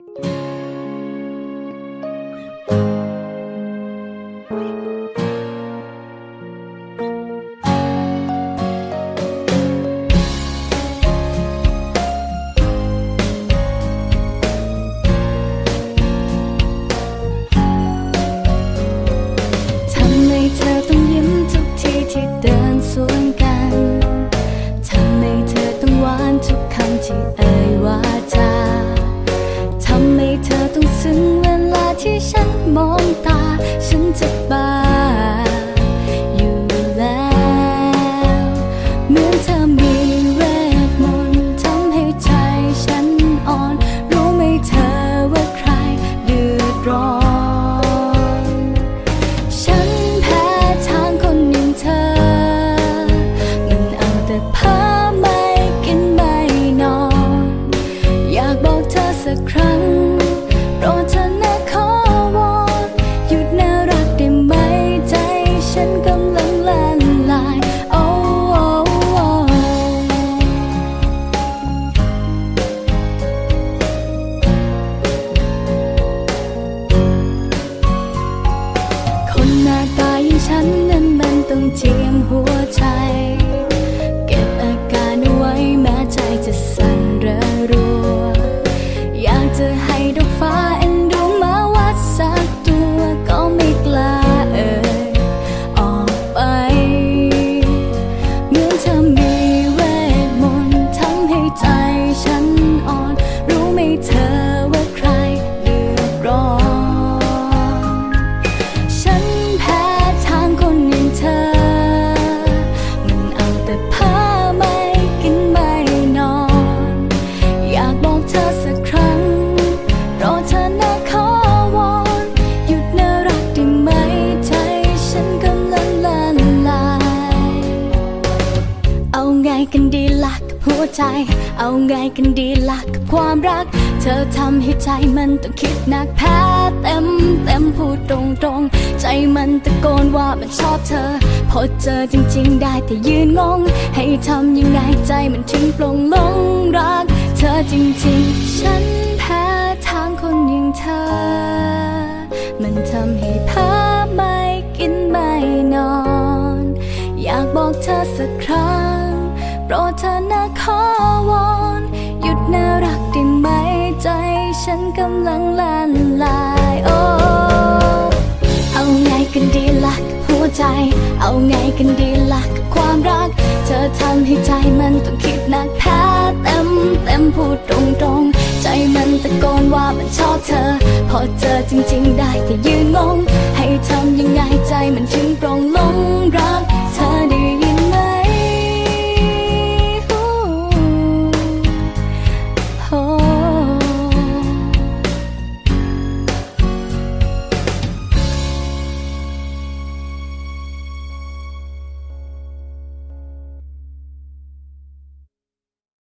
ท จะให้ดอกฟ้าเอ็นดูมาวัดสักตัวก็ไม่กล้าเอ่ยออกไปเหมือนเธอมีเวทมนต์ทำให้ใจ กันดีล่ะกับหัวใจ เอาไงกันดีล่ะกับความรัก เธอทำให้ใจมันต้องคิดหนักแพ้เต็มเต็มพูดตรงตรงใจมันตะโกนว่ามันชอบเธอ พอเจอจริง ๆ ได้แต่ยืนงง ให้ทำยังไงใจมันถึงปลงลงรัก เธอจริง ๆ ฉันแพ้ทางคนอย่างเธอ มันทำให้เพ้อไม่กินไม่นอน อยากบอกเธอสักครั้ง รดเธอนะขอวอนหยุดน่ารักได้ไหมใจฉันกำลังละลายโอ้เอาไงกันดีล่ะกับหัวใจ เอาไงกันดีล่ะกับความรัก เธอทำให้ใจมันต้องคิดหนักแพ้เต็มเต็มพูดตรงตรงๆใจมันตะโกนว่ามันชอบเธอ พอเจอจริง ๆ ได้แต่ยืนงง